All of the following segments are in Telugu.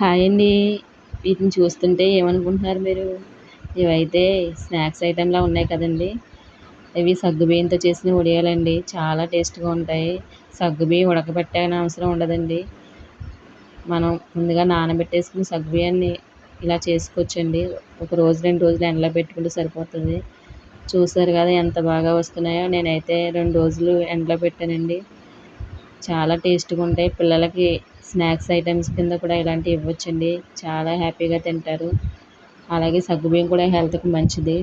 హాయ్ అండి. వీటిని చూస్తుంటే ఏమనుకుంటున్నారు మీరు? ఇవైతే స్నాక్స్ ఐటెంలా ఉన్నాయి కదండి. ఇవి సగ్గుబియ్యంతో చేసిన వడియాలండి. చాలా టేస్ట్గా ఉంటాయి. సగ్గుబియ్యం ఉడకబెట్టని అవసరం ఉండదండి. మనం ముందుగా నానబెట్టేసుకుని సగ్గుబియ్యాన్ని ఇలా చేసుకోవచ్చండి. ఒక రోజు రెండు రోజులు ఎండలో పెట్టుకుంటే సరిపోతుంది. చూసారు కదా ఎంత బాగా వస్తున్నాయో. నేనైతే రెండు రోజులు ఎండలో పెట్టానండి. చాలా టేస్ట్గా ఉంటాయి. పిల్లలకి స్నాక్స్ ఐటమ్స్ కింద కూడా ఇలాంటివి ఇవ్వచ్చండి. చాలా హ్యాపీగా తింటారు. అలాగే సగ్గుబియ్యం కూడా హెల్త్కి మంచిది.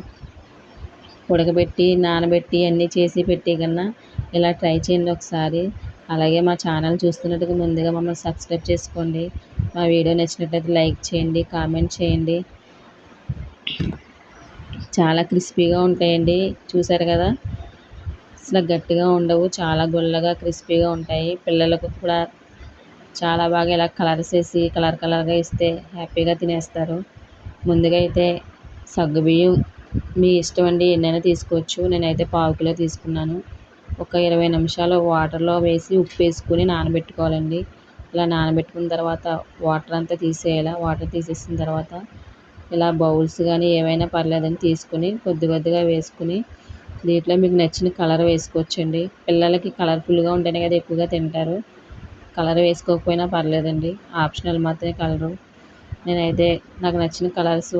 ఉడకబెట్టి నానబెట్టి అన్నీ చేసి పెట్టే కన్నా ఇలా ట్రై చేయండి ఒకసారి. అలాగే మా ఛానల్ చూస్తున్నట్టుగా ముందుగా మమ్మల్ని సబ్స్క్రైబ్ చేసుకోండి. మా వీడియో నచ్చినట్లయితే లైక్ చేయండి కామెంట్ చేయండి. చాలా క్రిస్పీగా ఉంటాయండి. చూసారు కదా? అసలు గట్టిగా ఉండవు. చాలా గుల్లగా క్రిస్పీగా ఉంటాయి. పిల్లలకు కూడా చాలా బాగా ఇలా కలర్స్ వేసి కలర్ కలర్గా ఇస్తే హ్యాపీగా తినేస్తారు. ముందుగా అయితే సగ్గుబియ్యం మీ ఇష్టం అండి ఎన్నైనా తీసుకోవచ్చు. నేనైతే పావు కిలో తీసుకున్నాను. ఒక ఇరవై నిమిషాలు వాటర్లో వేసి ఉప్పు వేసుకుని నానబెట్టుకోవాలండి. ఇలా నానబెట్టుకున్న తర్వాత వాటర్ అంతా తీసేయాలా? వాటర్ తీసేసిన తర్వాత ఇలా బౌల్స్ కానీ ఏవైనా పర్లేదని తీసుకుని కొద్ది కొద్దిగా వేసుకుని దీంట్లో మీకు నచ్చిన కలర్ వేసుకోవచ్చండి. పిల్లలకి కలర్ఫుల్గా ఉంటేనే కదా ఎక్కువగా తింటారు. కలర్ వేసుకోకపోయినా పర్లేదండి. ఆప్షనల్ మాత్రమే కలరు. నేనైతే నాకు నచ్చిన కలర్స్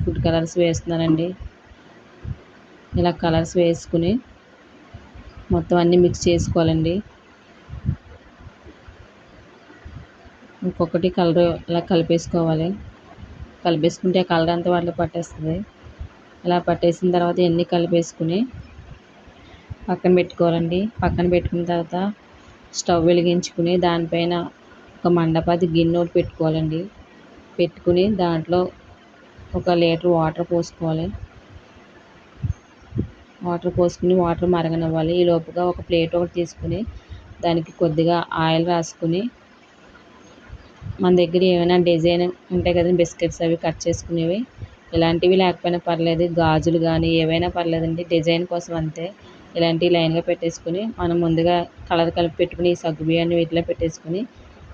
ఫుడ్ కలర్స్ వేస్తున్నానండి. ఇలా కలర్స్ వేసుకుని మొత్తం అన్నీ మిక్స్ చేసుకోవాలండి. ఇంకొకటి కలర్ ఇలా కలిపేసుకోవాలి. కలిపేసుకుంటే ఆ కలర్ అంతా వాటిలో పట్టేస్తుంది. ఇలా పట్టేసిన తర్వాత ఇవన్నీ కలిపేసుకుని పక్కన పెట్టుకోవాలండి. పక్కన పెట్టుకున్న తర్వాత స్టవ్ వెలిగించుకుని దానిపైన ఒక మండపాది గిన్నె ఒకటి పెట్టుకోవాలండి. పెట్టుకుని దాంట్లో ఒక లీటర్ వాటర్ పోసుకోవాలి. వాటర్ పోసుకుని వాటర్ మరగనివ్వాలి. ఈ లోపుగా ఒక ప్లేట్ ఒకటి తీసుకుని దానికి కొద్దిగా ఆయిల్ రాసుకుని మన దగ్గర ఏమైనా డిజైన్ ఉంటాయి కదండి బిస్కెట్స్ అవి కట్ చేసుకునేవి. ఇలాంటివి లేకపోయినా పర్లేదు. గాజులు కానీ ఏవైనా పర్లేదండి. డిజైన్ కోసం అంతే. ఇలాంటివి లైన్గా పెట్టేసుకుని మనం ముందుగా కలర్ కలిపి పెట్టుకుని ఈ సగ్గు బియ్యాన్ని వీటిలో పెట్టేసుకుని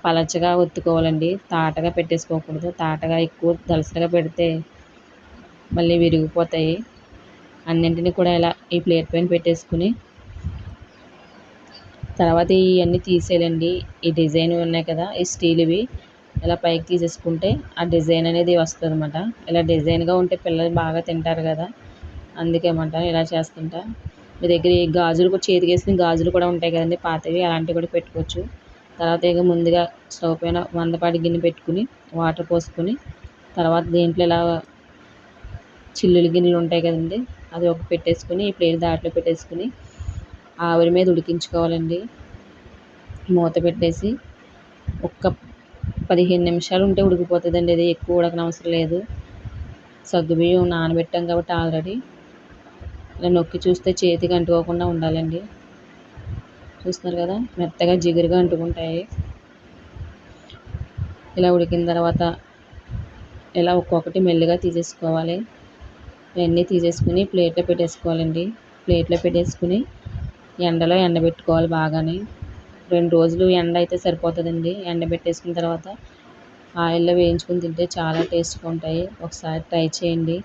పలచగా ఒత్తుకోవాలండి. తాటగా పెట్టేసుకోకూడదు. తాటగా ఎక్కువ దలసగా పెడితే మళ్ళీ విరిగిపోతాయి. అన్నింటినీ కూడా ఇలా ఈ ప్లేట్ పైన పెట్టేసుకుని తర్వాత ఇవన్నీ తీసేయాలండి. ఈ డిజైన్ ఉన్నాయి కదా ఈ స్టీల్వి ఇలా పైకి తీసేసుకుంటే ఆ డిజైన్ అనేది వస్తుంది అనమాట ఇలా డిజైన్గా ఉంటే పిల్లలు బాగా తింటారు కదా అందుకే ఇలా చేస్తుంటా. మీ దగ్గర ఈ గాజులు కూడా చేతికి వేసిన గాజులు కూడా ఉంటాయి కదండి పాతవి అలాంటివి కూడా పెట్టుకోవచ్చు. తర్వాత ఇక ముందుగా స్టవ్ పైన మందపాటి గిన్నె పెట్టుకుని వాటర్ పోసుకొని తర్వాత దీంట్లో ఇలా చిల్లులు గిన్నెలు ఉంటాయి కదండి అది ఒక పెట్టేసుకుని ఈ ప్లేట్ దాంట్లో పెట్టేసుకుని ఆవిరి మీద ఉడికించుకోవాలండి. మూత పెట్టేసి ఒక్క పదిహేను నిమిషాలు ఉంటే ఉడికిపోతుందండి అది ఎక్కువ ఉడకనవసరం లేదు. సగ్గుబియ్యం నానబెట్టాం కాబట్టి ఆల్రెడీ ఇలా నొక్కి చూస్తే చేతికి అంటుకోకుండా ఉండాలండి. చూస్తున్నారు కదా? మెత్తగా జిగురుగా అంటుకుంటాయి. ఇలా ఉడికిన తర్వాత ఇలా ఒక్కొక్కటి మెల్లిగా తీసేసుకోవాలి. ఇవన్నీ తీసేసుకుని ప్లేట్లో పెట్టేసుకోవాలండి. ప్లేట్లో పెట్టేసుకుని ఎండలో ఎండబెట్టుకోవాలి బాగానే. రెండు రోజులు ఎండ అయితే సరిపోతుందండి. ఎండబెట్టేసుకున్న తర్వాత ఆయిల్లో వేయించుకుని తింటే చాలా టేస్ట్గా ఉంటాయి. ఒకసారి ట్రై చేయండి.